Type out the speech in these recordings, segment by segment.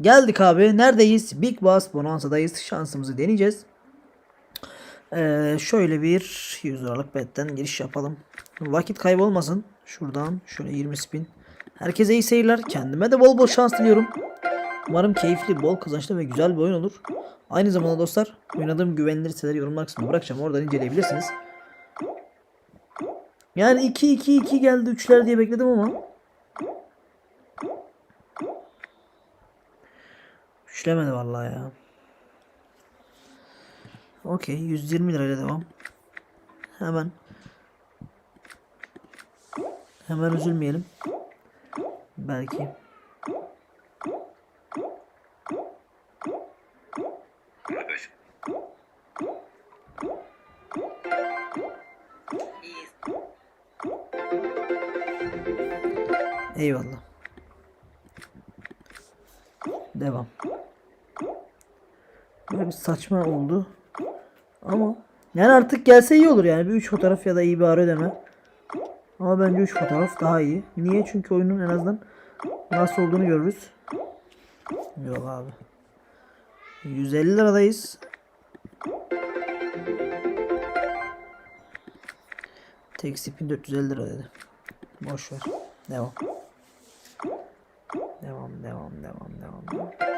Geldik abi. Neredeyiz? Big Boss Bonanza'dayız. Şansımızı deneyeceğiz. Ee, şöyle bir 100 liralık betten giriş yapalım. Vakit kaybolmasın. Şuradan şöyle 20 spin. Herkese iyi seyirler. Kendime de bol bol şans diliyorum. Umarım keyifli, bol kazançlı ve güzel bir oyun olur. Aynı zamanda dostlar oynadığım güvenilir siteleri yorumlar kısmına bırakacağım. Oradan inceleyebilirsiniz. Yani 2-2-2 geldi 3'ler diye bekledim ama. Üçlemedi vallahi ya. Okey 120 lirayla devam. Hemen. Hemen üzülmeyelim. Belki. Eyvallah. Devam. Böyle bir saçma oldu. Ama yani artık gelse iyi olur yani. Bir 3 fotoğraf ya da iyi bir ara ödeme. Ama bence 3 fotoğraf daha iyi. Niye? Çünkü oyunun en azından nasıl olduğunu görürüz. Yok abi. 150 liradayız. Tek spin 450 lira dedi. Boş ver. Devam. Devam, devam, devam, devam. devam.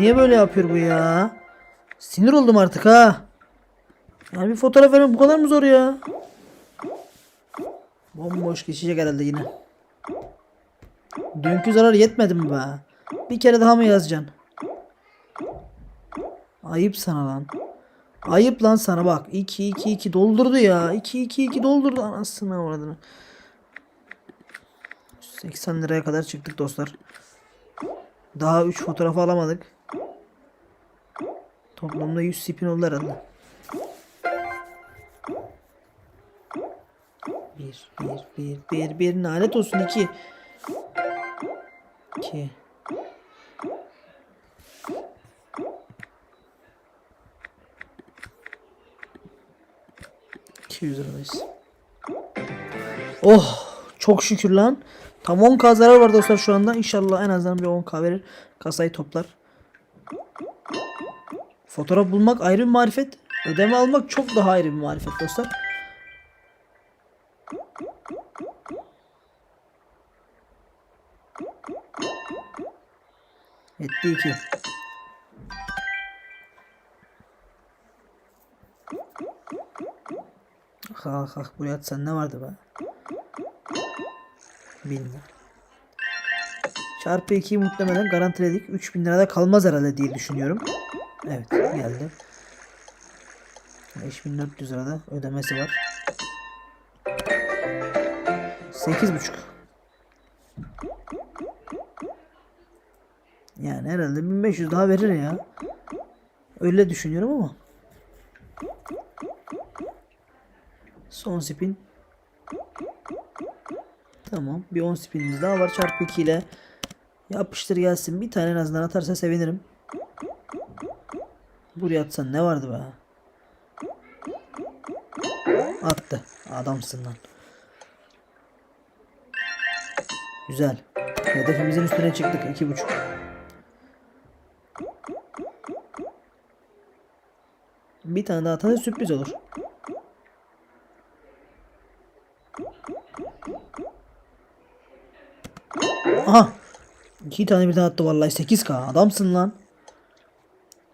Niye böyle yapıyor bu ya? Sinir oldum artık ha. Yani bir fotoğraf vermek bu kadar mı zor ya? Bomboş geçecek herhalde yine. Dünkü zarar yetmedi mi be? Bir kere daha mı yazacaksın? Ayıp sana lan. Ayıp lan sana bak. 2 2 2 doldurdu ya. 2 2 2 doldurdu anasını avradını. 80 liraya kadar çıktık dostlar. Daha 3 fotoğraf alamadık. Toplamda 100 spin oldu herhalde. 1 1 1 1 1 lanet olsun 2 2 200 lirayız. Oh çok şükür lan. Tam 10k zarar var dostlar şu anda. İnşallah en azından bir 10k verir. Kasayı toplar. Fotoğraf bulmak ayrı bir marifet. Ödeme almak çok daha ayrı bir marifet dostlar. Etti 2. Ah ah buraya atsan ne vardı be? Bin lira. Çarpı 2'yi muhtemelen garantiledik. 3000 lirada kalmaz herhalde diye düşünüyorum. Evet geldi. 5400 lirada ödemesi var. 8,5 Yani herhalde 1500 daha verir ya. Öyle düşünüyorum ama. Son spin. Tamam. Bir 10 spinimiz daha var. Çarpı 2 ile yapıştır gelsin. Bir tane en azından atarsa sevinirim. Buraya atsan ne vardı be? Attı. Adamsın lan. Güzel. Hedefimizin üstüne çıktık. 2.5. Bir tane daha atarsa sürpriz olur. Aha. İki tane birden attı vallahi 8k. Adamsın lan.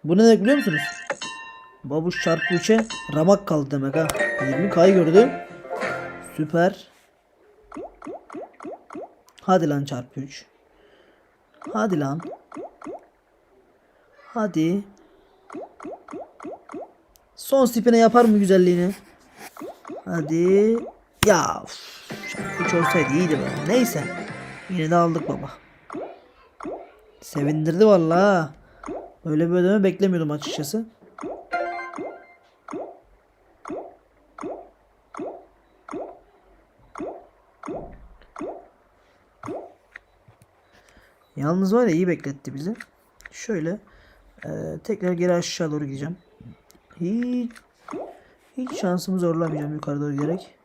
Bu ne demek biliyor musunuz? Babuş çarpı 3'e ramak kaldı demek ha. 20k'yı gördüm. Süper. Hadi lan çarpı 3. Hadi lan. Hadi. Son spine yapar mı güzelliğini? Hadi. Ya uf, 3 olsaydı iyiydi be. Neyse. Yine de aldık baba. Sevindirdi vallahi. Öyle bir ödeme beklemiyordum açıkçası. Yalnız var ya iyi bekletti bizi. Şöyle e, tekrar geri aşağı doğru gideceğim. Hiç hiç şansımı zorlamayacağım yukarı doğru giderek.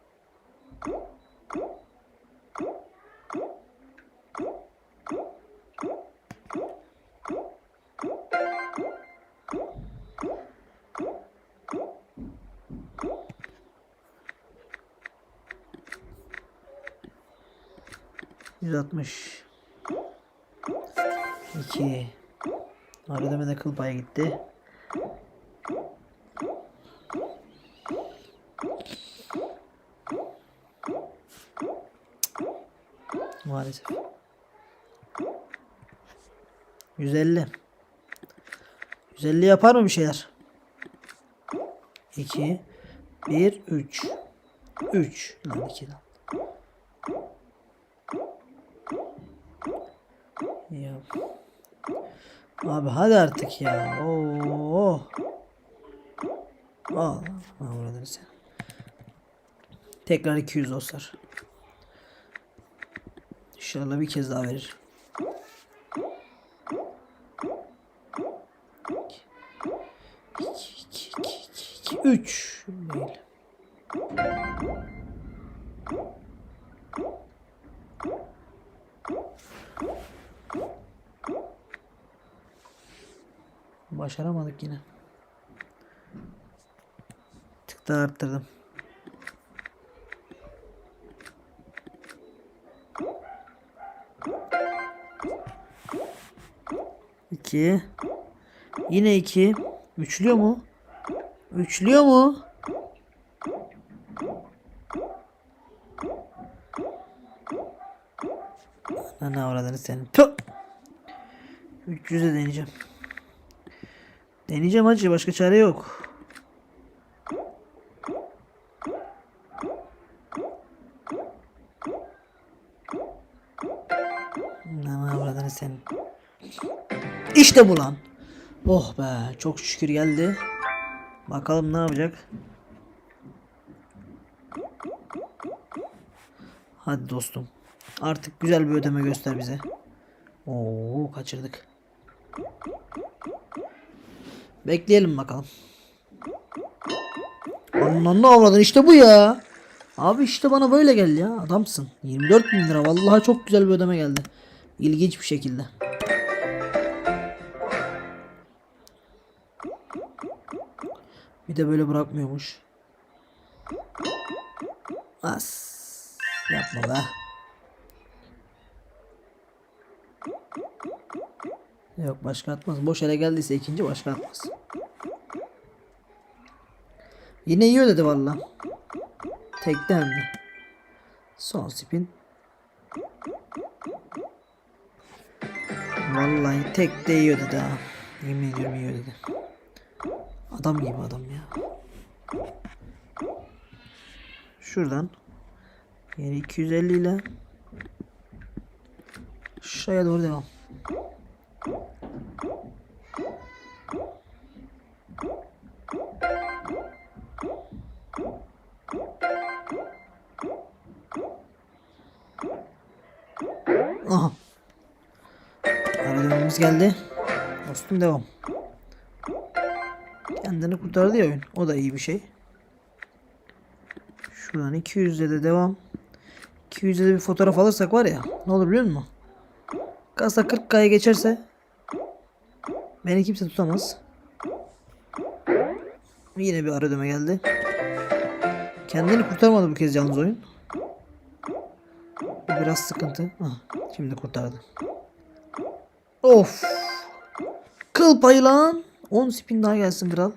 Yüz altmış. İki. Arada de kıl paya gitti. Maalesef. 150. 150 yapar mı bir şeyler? 2 1 3 3 lan 2 lan. Ya. Abi hadi artık ya. Oo. Aa, anladın sen. Tekrar 200 dostlar. İnşallah bir kez daha verir. İki, iki, iki, iki, iki, üç. Değil. Başaramadık yine. Tık daha arttırdım. İki. Yine iki. Üçlüyor mu? Üçlüyor mu? Ne avradını senin. Tüh! 300'e deneyeceğim. Deneyeceğim hacı başka çare yok. Ne avradını senin. İşte bu lan. Oh be çok şükür geldi. Bakalım ne yapacak. Hadi dostum. Artık güzel bir ödeme göster bize. Oo kaçırdık. Bekleyelim bakalım. Ananı avradın işte bu ya. Abi işte bana böyle geldi ya. Adamsın. 24 bin lira. Vallahi çok güzel bir ödeme geldi. İlginç bir şekilde. Bir de böyle bırakmıyormuş. As. Yapma be. Yok başka atmaz. Boş ele geldiyse ikinci başka atmaz. Yine iyi ödedi valla. Tekte hem de. Son spin. Vallahi tek de iyi ödedi ha. Yemin ediyorum iyi ödedi. Adam gibi adam ya. Şuradan yeri 250 ile aşağıya doğru devam. Geldi. Dostum devam. Kendini kurtardı ya oyun. O da iyi bir şey. Şuradan 200'de de devam. 200'de de bir fotoğraf alırsak var ya. Ne olur biliyor musun? Kasa 40K'ya geçerse beni kimse tutamaz. Yine bir ara ödeme geldi. Kendini kurtarmadı bu kez yalnız oyun. Biraz sıkıntı. Ah, şimdi kurtardı. Of. Kıl payı lan. 10 spin daha gelsin kral.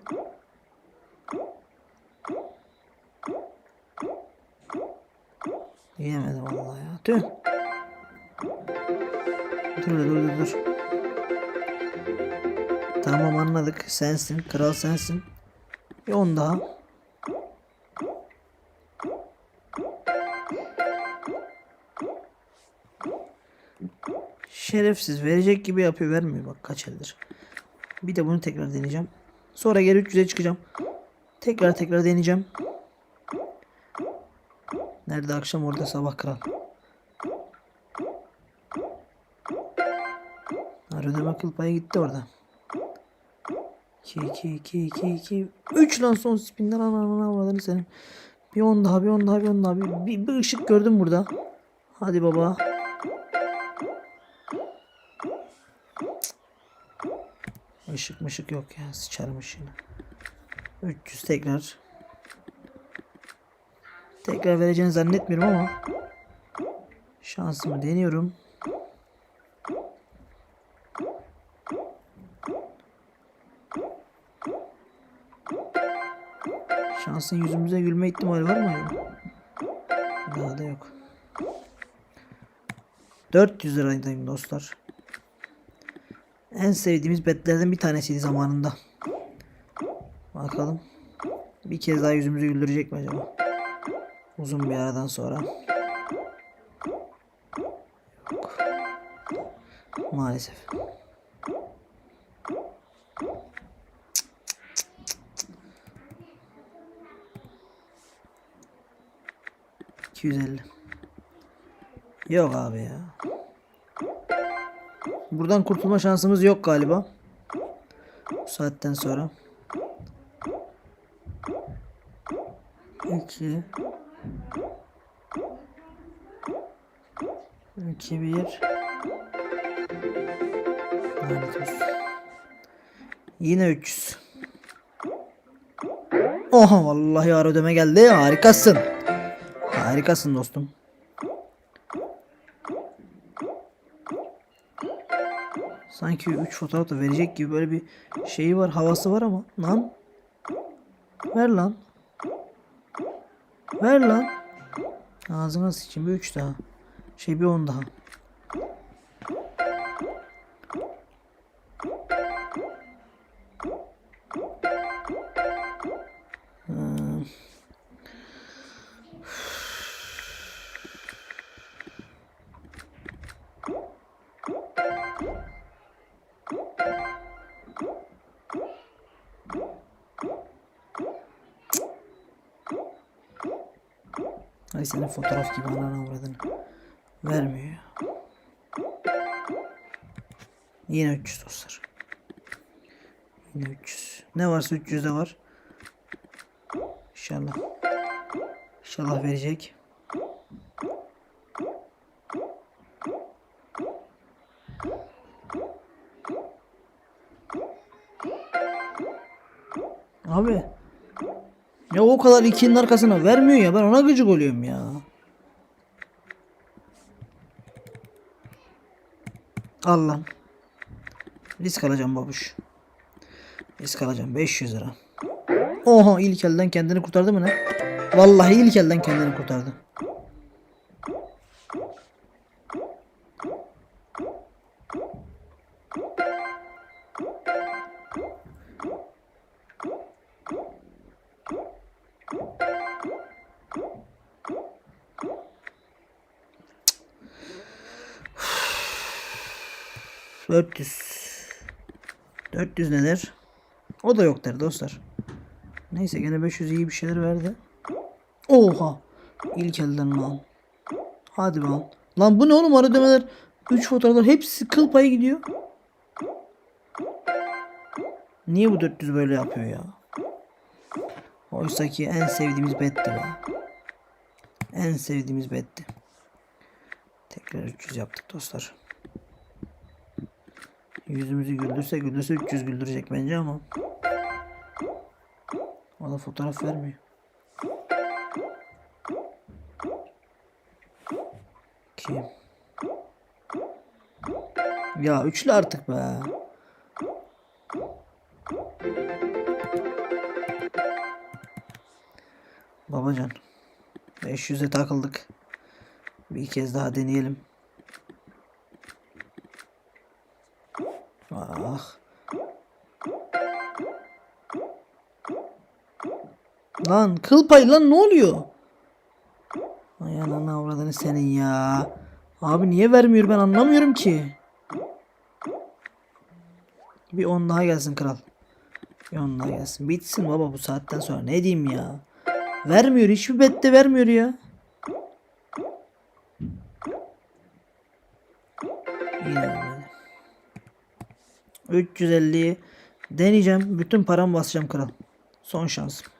Yiyemedi vallahi ya. Tüh. Dur dur dur dur. Tamam anladık. Sensin. Kral sensin. Bir 10 daha. Şerefsiz. Verecek gibi yapıyor. Vermiyor bak kaç eldir. Bir de bunu tekrar deneyeceğim. Sonra geri 300'e çıkacağım. Tekrar tekrar deneyeceğim. Nerede akşam orada sabah kral. Ödeme kıl payı gitti orada. 2 2 2 2 2 3 lan son spinden ana ana avradını senin. Bir 10 daha bir 10 daha bir 10 daha bir, bir, bir ışık gördüm burada. Hadi baba. Işık mışık yok ya sıçarım ışığını. 300 tekrar. Tekrar vereceğini zannetmiyorum ama şansımı deniyorum. Şansın yüzümüze gülme ihtimali var mı? Daha da yok. 400 liraydayım dostlar. En sevdiğimiz betlerden bir tanesiydi zamanında. Bakalım. Bir kez daha yüzümüzü güldürecek mi acaba? Uzun bir aradan sonra. Yok. Maalesef. ...250. Yok abi ya. Buradan kurtulma şansımız yok galiba. Bu saatten sonra. 2 2 1 Lanet olsun. Yine 300. Oha vallahi ara ödeme geldi. Harikasın. Harikasın dostum. Sanki 3 fotoğraf da verecek gibi böyle bir şeyi var, havası var ama lan. Ver lan. Ver lan. Ağzına sıçayım bir 3 daha. Şey bir 10 daha. Ay senin fotoğraf gibi anana avradını. Vermiyor. Yine 300 dostlar. Yine 300. Ne varsa 300 de var. İnşallah. İnşallah verecek. Abi. Ya o kadar ikinin arkasına vermiyor ya ben ona gıcık oluyorum ya. Al lan. Risk alacağım babuş. Risk alacağım 500 lira. Oha ilk elden kendini kurtardı mı ne? Vallahi ilk elden kendini kurtardı. Dört yüz. 400 nedir? O da yok der dostlar. Neyse gene 500 iyi bir şeyler verdi. Oha. İlk elden lan. Hadi lan. Lan bu ne oğlum ara ödemeler 3 fotoğraflar hepsi kıl payı gidiyor. Niye bu 400 böyle yapıyor ya? Oysa ki en sevdiğimiz betti be. En sevdiğimiz betti. Tekrar 300 yaptık dostlar. Yüzümüzü güldürse güldürse 300 güldürecek bence ama. Da fotoğraf vermiyor. Kim? Ya üçlü artık be. Babacan. 500'e takıldık. Bir kez daha deneyelim. Lan kıl payı lan ne oluyor? Ay ananı avradını senin ya. Abi niye vermiyor ben anlamıyorum ki. Bir 10 daha gelsin kral. Bir 10 daha gelsin. Bitsin baba bu saatten sonra ne diyeyim ya. Vermiyor hiçbir bette vermiyor ya. Vermedi. 350'yi deneyeceğim. Bütün param basacağım kral. Son şansım.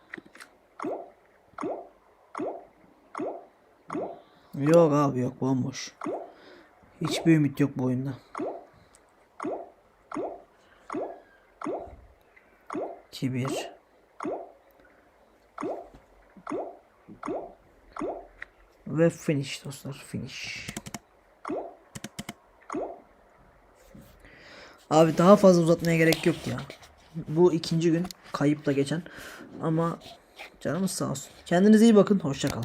Yok abi yok bomboş. Hiçbir ümit yok bu oyunda. 2-1 Ve finish dostlar finish. Abi daha fazla uzatmaya gerek yok ya. Bu ikinci gün kayıpla geçen ama canımız sağ olsun. Kendinize iyi bakın. Hoşça kalın.